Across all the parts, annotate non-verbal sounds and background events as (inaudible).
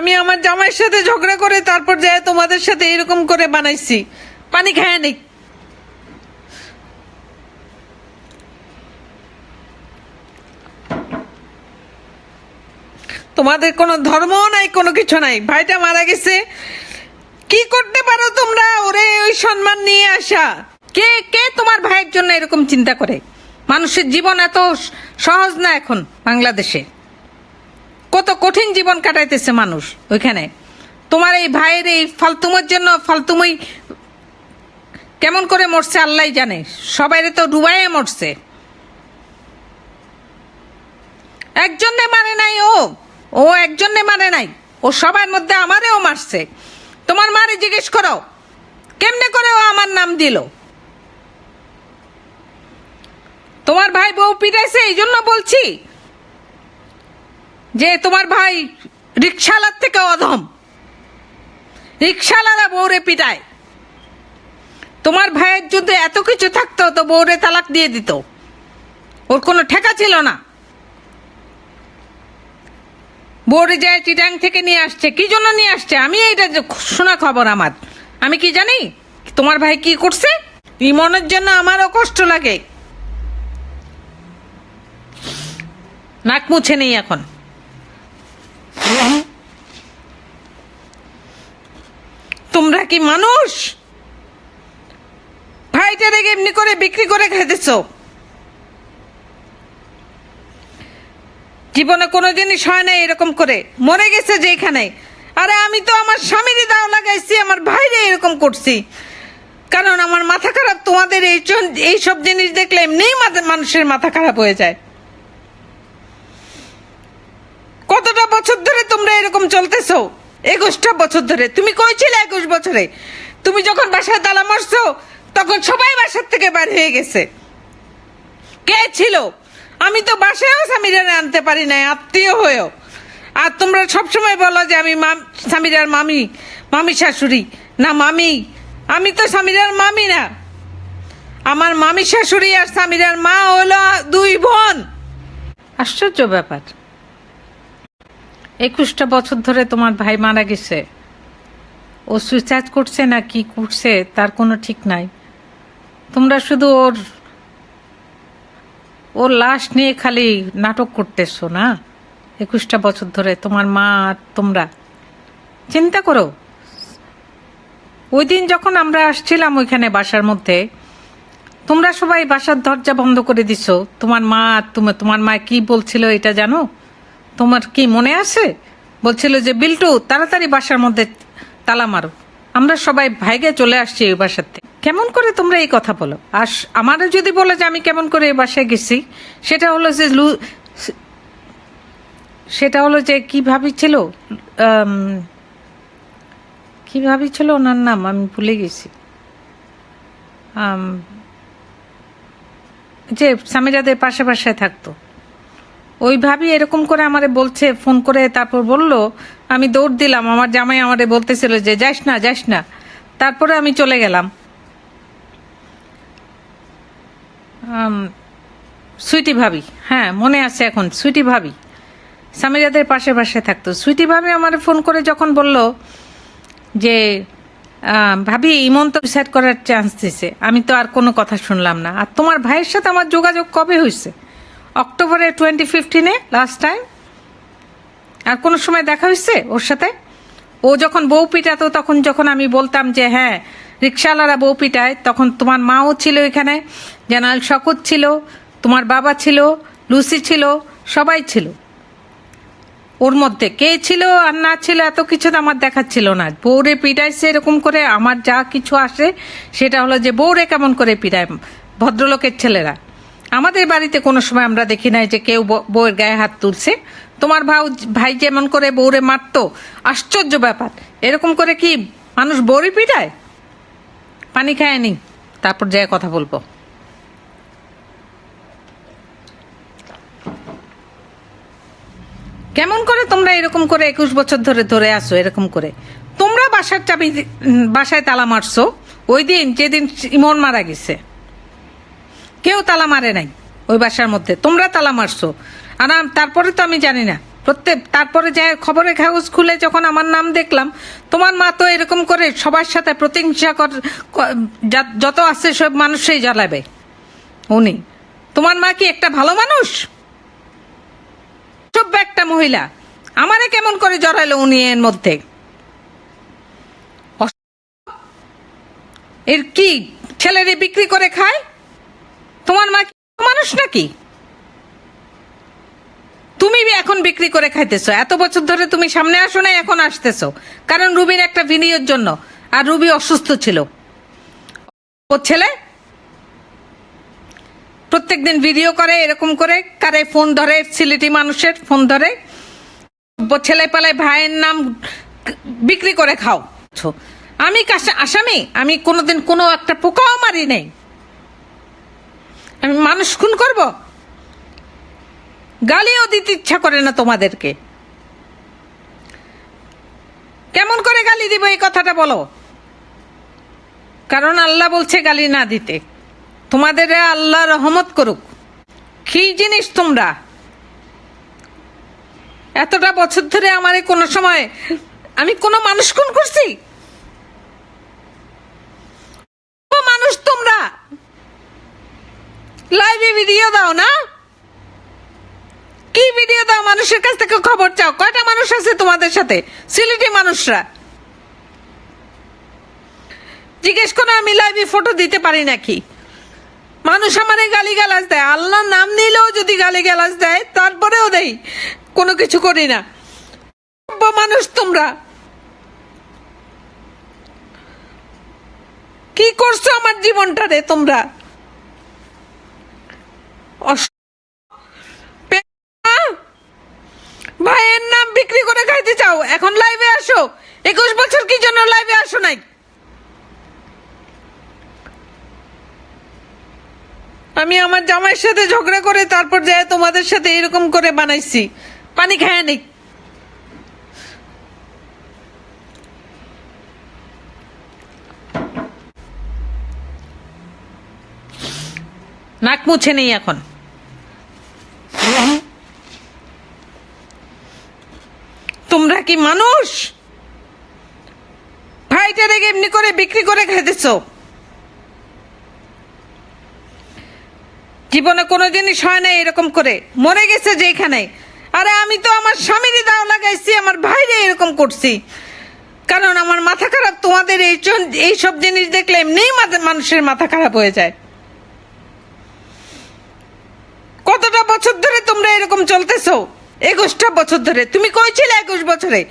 আমি আমার জামাইয়ের সাথে ঝগড়া করে তারপর যায় তোমাদের সাথে এরকম করে বানাইছি। পানি খায় নেই তোমাদের কোনো ধর্ম নাই, কোনো কিছু নাই। ভাইটা মারা গেছে। কি করতে পারো তোমরা? ওরে, ওই সম্মান নিয়ে আসা। কে কে তোমার ভাইয়ের জন্য এরকম চিন্তা করে? মানুষের জীবন এত সহজ না এখন বাংলাদেশে। কঠিন জীবন কাটাইতেছে মানুষ ওইখানে। তোমার এই ভাইয়ের এই ফালতুমের জন্য ফালতুমই কেমন করে মরছে আল্লাহ জানে। সবাই তো ডুবাইয়ে মরছে। একজনে মানে নাই ও। ও একজনে মানে নাই। ও সবার মধ্যে আমারেও মারছে। তোমার মারে জিজ্ঞেস করো, কেমনে করে ও আমার নাম দিল? তোমার ভাই বউ পিটাইছে এই জন্য বলছি। যে তোমার ভাই রিক্সালার থেকে অধম। রিক্সালারা বউরে পিটায়। তোমার ভাইয়ের যদি এত কিছু থাকতো, তো বউরে তালাক দিয়ে দিত। ওর কোনো ঠেকা ছিল না। বোর্ডে যায় চিটাং থেকে নিয়ে আসছে, কি জন্য নিয়ে আসছে? আমি এইটা শোনা খবর আমার। আমি কি জানি? তোমার ভাই কি করছে? ইমনের জন্য আমারও কষ্ট লাগে। নাক মুছে নেই এখন তোমরা কি মানুষ? ভাইটারে এমনি করে বিক্রি করে খাইতেছো? জীবনে কোনো জিনিস হয় না এরকম করে। মরে গেছে যেখানে আরে আমি তো আমার স্বামীরই দাও লাগাইছি, আমার ভাইরে এরকম করছি। কারণ আমার মাথা খারাপ, তোমাদের এই এইসব জিনিস দেখলে এমনিই মানুষের মাথা খারাপ হয়ে যায়। কতটা বছর ধরে তোমরা এরকম চলতেছো? একুশটা বছর ধরে, তুমি কই ছিলে একুশ বছরে, তুমি যখন বাসায় তালা মারছো, তখন সবাই বাসার থেকে বার হয়ে গেছে। কে ছিল? আমি তো বাসায়ও স্বামীরা আনতে পারি নাই, আত্মীয় হয়েও। আর তোমরা সবসময় বলো যে আমি স্বামীরার মামি মামি শাশুড়ি। না, মামি, আমি তো স্বামীরার মামি না। আমার মামি শাশুড়ি আর স্বামীরার মা হলো দুই বোন। আশ্চর্য ব্যাপার। একুশটা বছর ধরে তোমার ভাই মারা গেছে। ও সুইসাইড করছে না কি করছে, তার কোনো ঠিক নাই। তোমরা শুধু ওর ওর লাশ নিয়ে খালি নাটক করতেছো না? একুশটা বছর ধরে তোমার মা আর তোমরা। চিন্তা করো। ওই দিন যখন আমরা আসছিলাম ওইখানে বাসার মধ্যে, তোমরা সবাই বাসার দরজা বন্ধ করে দিছো। তোমার মা তুমি, তোমার মা কি বলছিল এটা জানো? তোমার কি মনে আছে? বলছিল যে, বিল্টু, তাড়াতাড়ি বাসার মধ্যে তালা মারো। আমরা সবাই ভাইগে চলে আসছি এই বাসার থেকে। কেমন করে তোমরা এই কথা বলো? আর আমারও যদি বলো যে, আমি কেমন করে এই বাসায় গেছি, সেটা হলো যে, লু সেটা হলো যে, কি ভাবিছিল? কি ভাবিছিল ওনার নাম? আমি ভুলে গেছি। যে স্বামীরাদের পাশে পাশে থাকতো। ওই ভাবি এরকম করে আমারে বলছে, ফোন করে তারপর বলল, আমি দৌড় দিলাম, আমার জামাই আমারে বলতেছিল যে, যাস না যাস না। তারপরে আমি চলে গেলাম। সুইটি ভাবি হ্যাঁ মনে আছে এখন, সুইটি ভাবি। স্বামীরাদের পাশে পাশে থাকতো। সুইটি ভাবি আমার ফোন করে যখন বলল যে ভাবি, ইমন তো সুইসাইড করার চান্স দিছে। আমি তো আর কোনো কথা শুনলাম না। আর তোমার ভাইয়ের সাথে আমার যোগাযোগ কবে হয়েছে অক্টোবরে টোয়েন্টি ফিফটিনে লাস্ট টাইম আর কোনো সময় দেখা হয়েছে ওর সাথে? ও যখন বউ পিটাতো, তখন যখন আমি বলতাম যে হ্যাঁ রিক্সাওয়ালারা বউ পিটায়, তখন তোমার মাও ছিল এখানে জেনারেল শকত ছিল, তোমার বাবা ছিল, লুসি ছিল, সবাই ছিল। ওর মধ্যে কে ছিল আর না ছিল এত কিছু তো আমার দেখাচ্ছিল না। বউরে পিটাইছে এরকম করে আমার যা কিছু আসে, সেটা হলো যে বউরে কেমন করে পিটায় ভদ্রলোকের ছেলেরা। আমাদের বাড়িতে কোনো সময় আমরা দেখি নাই যে কেউ বউয়ের গায়ে হাত তুলছে। তোমার ভাউ ভাই যেমন করে বউরে মারতো, আশ্চর্য ব্যাপার। এরকম করে কি মানুষ বউরে পিটায়? পানি খায়নি তারপর যায় কথা বলব। কেমন করে তোমরা এরকম করে একুশ বছর ধরে ধরে আসো এরকম করে? তোমরা বাসার চাবি বাসায় তালা মারছো, ওই দিন যেদিন ইমন মারা গেছে। কেউ তালা মারে নাই ওই বাসার মধ্যে। তোমরা তালা মারছো। আর তারপরে তো আমি জানি না। প্রত্যেক তারপরে যে খবরের কাগজ খুলে যখন আমার নাম দেখলাম, তোমার মা তো এরকম করে সবার সাথে প্রতিহিংসা কর যত আছে সব মানুষই জ্বালাবে। উনি। তোমার মা কি একটা ভালো মানুষ? সভ্য একটা মহিলা। আমারে কেমন করে জড়াইলো উনি এর মধ্যে? এর কি? ছেলেরে বিক্রি করে খায়? তোমার মা মানুষ নাকি? তুমি এখন বিক্রি করে খাইতেছো। এত বছর ধরে তুমি সামনে আসো না এখন আসতেছো। কারণ রুবির একটা ভিডিওর জন্য। আর রুবি অসুস্থ ছিল। ও ছেলে? প্রত্যেক দিন ভিডিও করে, এরকম করে, কারে ফোন ধরে, সিলেটি মানুষের ফোন ধরে। ছেলে পালে ভাইয়ের নাম বিক্রি করে খাও আমি আসামি? আমি কোনোদিন কোনো একটা পোকাও মারি নেই। আমি মানুষ খুন করব? গালিও দিতে ইচ্ছা করে না তোমাদেরকে। কেমন করে গালি দিব এই কথাটা বলো? কারণ আল্লাহ বলছে গালি না দিতে। তোমাদের আল্লাহ রহমত করুক। কি জিনিস তোমরা? এতটা বছর ধরে আমার কোনো সময় আমি কোনো মানুষ খুন করছি ও মানুষ তোমরা লাইভে ভিডিও দাও না? কি ভিডিও দাও? মানুষের কাছ থেকে খবর চাও। কয়টা মানুষ আছে তোমাদের সাথে? সিলেটি মানুষরা। জিজ্ঞেস করো, আমি লাইভে ফটো দিতে পারি নাকি? মানুষ আমারে গালি গালাজ দেয়। আল্লাহর নাম নিলেও যদি গালি গালাজ দেয়, তারপরেও দেই। কোনো কিছু করি না। মানুষ তোমরা। কি করছ আমার জীবনটারে তোমরা? ভাইয়ের নাম বিক্রি করে খাইতে চাও? এখন লাইভে আসো। একুশ বছর কি জন্য লাইভে আসো নাই? আমি আমার জামাইয়ের সাথে ঝগড়া করে তারপর যায় তোমাদের সাথে এরকম করে বানাইছি। পানি খায় নেই। নাক মুছে নেই এখন। তোমরা কি মানুষ? ভাইটারে এমনি করে বিক্রি করে খাইতেছো। জীবনে কোনো জিনিস হয় না এরকম করে। মরে গেছে যেখানে আরে আমি তো আমার স্বামীরই দাও লাগাইছি, আমার ভাইরে এরকম করছি। কারণ আমার মাথা খারাপ, তোমাদের এই সব জিনিস দেখলে এমনিই মানুষের মাথা খারাপ হয়ে যায়। কতটা বছর ধরে তোমরা এরকম চলতেছো? একুশটা বছর ধরে। তুমি কই ছিলে একুশ বছরে?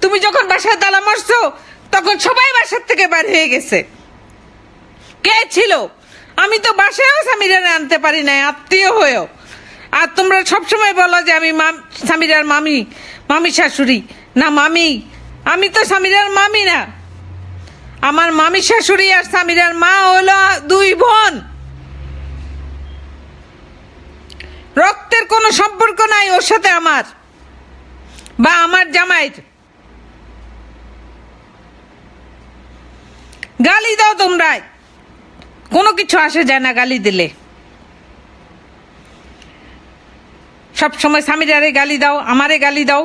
তুমি যখন বাসায় তালা মারছো, তখন সবাই বাসার থেকে বার হয়ে গেছে। কে ছিল? আমি তো বাসায়ও স্বামীরা আনতে পারি নাই, আত্মীয় হয়েও। আর তোমরা সবসময় বলো যে আমি স্বামীরার মামি মামি শাশুড়ি। না, মামি। আমি তো স্বামীরার মামি না। আমার মামি শাশুড়ি আর স্বামীরার মা হলো দুই বোন। কোনো সম্পর্ক নাই ওর সাথে আমার। বা আমার জামাইয়ের। গালি দাও তোমরা কোনো কিছু আসে যায় না গালি দিলে। সব সময় স্বামীরারে গালি দাও, আমারে গালি দাও।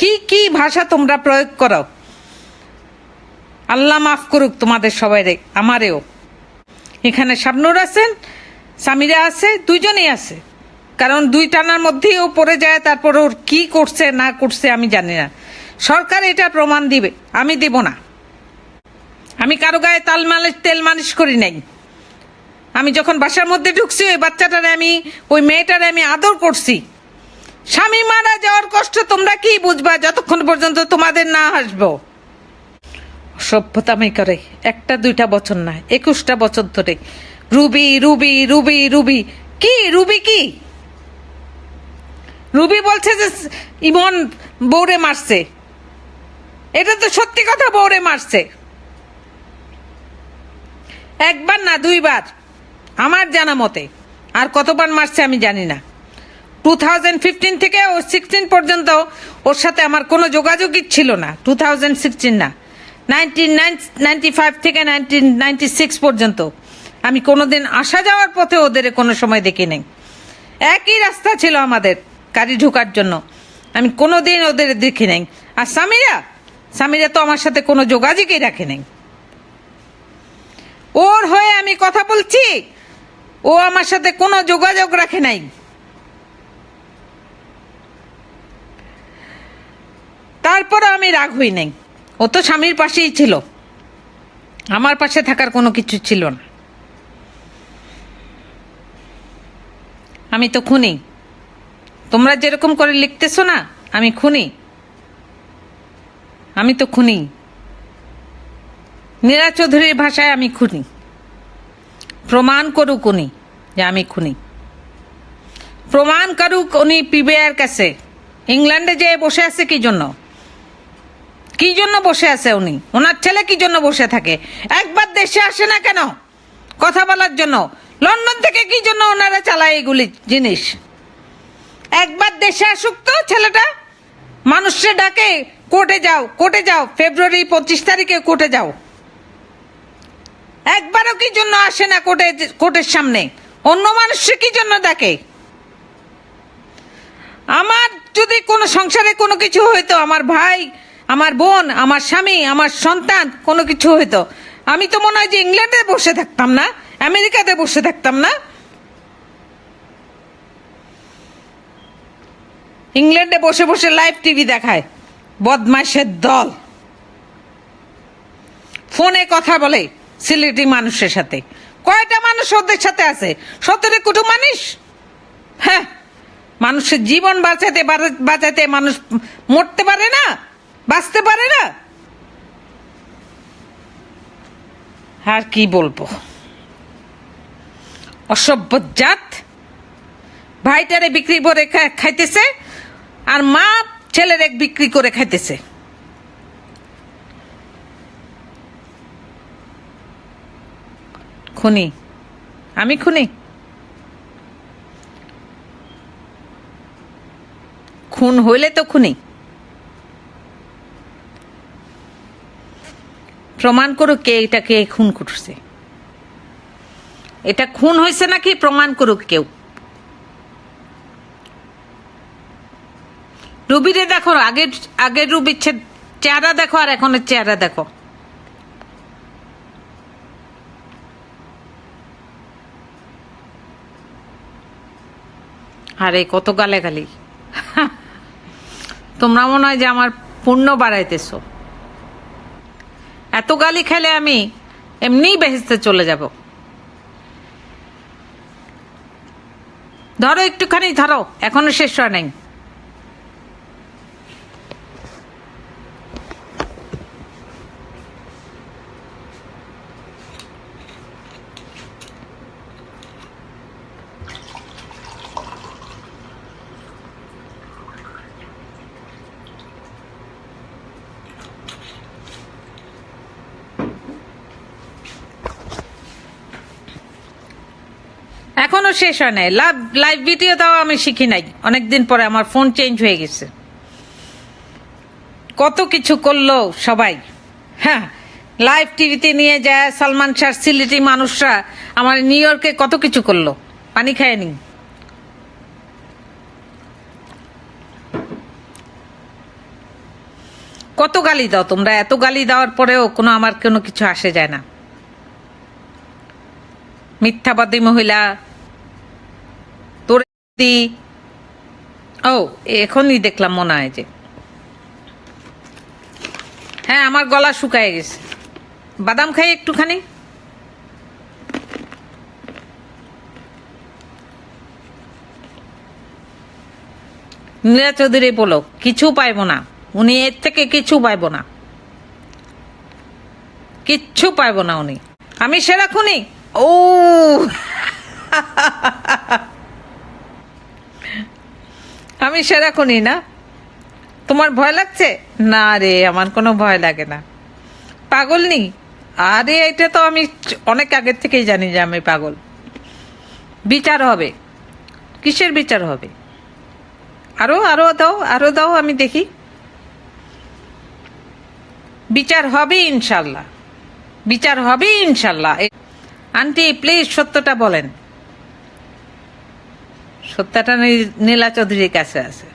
কি কি ভাষা তোমরা প্রয়োগ করো? আল্লাহ মাফ করুক তোমাদের সবাইরে, আমারেও। এখানে শাবনুর আছেন, স্বামীরা আছে, দুইজনেই আছে। কারণ দুই টানার মধ্যেই ও পড়ে যায়, তারপর ওর কি করছে, না করছে আমি জানি না। সরকার এটা প্রমাণ দিবে, আমি দেব না। আমি কারও গায়ে তাল মালিশ, তেল মালিশ করি নাই। আমি যখন বাসার মধ্যে ঢুকছি, ওই বাচ্চাটারে আমি, ওই মেয়েটারে আমি আদর করছি। স্বামী মারা যাওয়ার কষ্ট তোমরা কি বুঝবা? যতক্ষণ পর্যন্ত তোমাদের না আসব। সভ্যতামি করে, একটা, দুইটা বছর না, একুশটা বছর ধরে। রুবি রুবি রুবি রুবি। কি রুবি কি? রুবি বলছে যে ইমন বৌরে মারছে। এটা তো সত্যি কথা বৌরে মারছে। একবার না, দুইবার। আমার জানা মতে। আর কতবার মারছে আমি জানি না। টু থাউজেন্ড ফিফটিন থেকে ও সিক্সটিন পর্যন্ত ওর সাথে আমার কোনো যোগাযোগই ছিল না। টু থাউজেন্ড সিক্সটিন না। নাইনটিন নাইনটি ফাইভ থেকে নাইনটিন নাইনটি সিক্স পর্যন্ত আমি কোনোদিন আসা যাওয়ার পথে ওদের কোনো সময় দেখি নাই একই রাস্তা ছিল আমাদের। গাড়ি ঢোকার জন্য। আমি কোনো দিন ওদের দেখি নাই। আর সামিরা? সামিরা তো আমার সাথে কোনো যোগাযোগই রাখে নাই। ওর হয়ে আমি কথা বলছি, ও আমার সাথে কোনো যোগাযোগ রাখে নাই। তারপরও আমি রাগ হই নাই। ও তো স্বামীর পাশেই ছিল। আমার পাশে থাকার কোনো কিছু ছিল না। আমি তো খুনি। তোমরা যেরকম করে লিখতেছো না, আমি খুনি। আমি তো খুনি। নীরা চৌধুরীর ভাষায় আমি খুনি। প্রমাণ করুক উনি যে আমি খুনি। প্রমাণ করুক উনি পিবিআর কাছে। ইংল্যান্ডে যেয়ে বসে আছে কি জন্য? কি জন্য বসে আছে উনি? ওনার ছেলে কি জন্য বসে থাকে? একবার দেশে আসে না কেন? কথা বলার জন্য। লন্ডন থেকে কি জন্য ওনারা চালায় এগুলি জিনিস? একবার দেশে আসুক তো ছেলেটা। মানুষে ডাকে, কোর্টে যাও কোর্টে যাও, ফেব্রুয়ারি পঁচিশ তারিখে কোর্টে যাও। একবারও কি জন্য আসে না কোর্টে, কোর্টের সামনে? অন্য মানুষে কি জন্য ডাকে? আমার যদি কোনো সংসারে কোনো কিছু হইতো, আমার ভাই, আমার বোন, আমার স্বামী, আমার সন্তান, কোনো কিছু হইতো, আমি তো মনে হয় যে ইংল্যান্ডে বসে থাকতাম না, আমেরিকাতে বসে থাকতাম না ইংল্যান্ডে বসে বসে লাইভ টিভি দেখায়। বদমাইশের দল। ফোনে কথা বলে সিলেটি মানুষের সাথে। কয়টা মানুষ ওদের সাথে আছে? সতেরো কোটি মানুষ? হ্যাঁ মানুষের জীবন বাঁচাতে বাঁচাতে মানুষ মরতে পারে না, বাঁচতে পারে না। আর কি বলব? অসভ্য জাত। ভাইটারে বিক্রি করে খাইতেছে। আর মা ছেলের এক বিক্রি করে খাইতেছে। খুনি। আমি খুনি? খুন হইলে তো খুনি। প্রমাণ করুক কে এটাকে খুন করছে। এটা খুন হয়েছে নাকি প্রমাণ করুক কেউ? রুবিরে দেখো, আগের আগের রুবির চেহারা দেখো আর এখনের চেহারা দেখো। আরে, কত গালে গালি। তোমরা মনে হয় যে আমার পুণ্য বাড়াইতেছো। এত গালি খেলে আমি এমনিই বেহেস্তে চলে যাব। ধরো একটুখানি, ধরো, এখনও শেষ হয় নাই। এখনও শেষ হয় নাই। লাইভ লাইভ ভিডিও দাও আমি শিখি নাই। অনেকদিন পরে আমার ফোন চেঞ্জ হয়ে গেছে। কত কিছু করল সবাই। হ্যাঁ লাইভ টিভিতে নিয়ে যায় সালমান শাহ, সিলেটি মানুষরা। আমার নিউ ইয়র্কে কত কিছু করল। পানি খায়নি কত গালি দাও তোমরা। এত গালি দেওয়ার পরেও কোনো আমার কোনো কিছু আসে যায় না। মিথ্যাবাদী মহিলা দি ও, এখনই দেখলাম মনে হয় যে। হ্যাঁ আমার গলা শুকায় গেছে। বাদাম খাই একটুখানি? নীলা চৌধুরী বলো, কিছু পাইব না। উনি এর থেকে কিছু পাইব না। কিচ্ছু পাইব না উনি। আমি সেরা খুনি? ও! (laughs) আমি সেরা খুনি না। তোমার ভয় লাগছে? না রে, আমার কোনো ভয় লাগে না। পাগল নি? আরে, এটা তো আমি অনেক আগের থেকেই জানি যে আমি পাগল। বিচার হবে। কিসের বিচার হবে? আরও আরও দাও আরও দাও, আমি দেখি। বিচার হবে ইনশাল্লাহ। বিচার হবে ইনশাল্লাহ। আন্টি প্লিজ সত্যটা বলেন। সত্যটা নীলা চৌধুরীর কাছে আছে।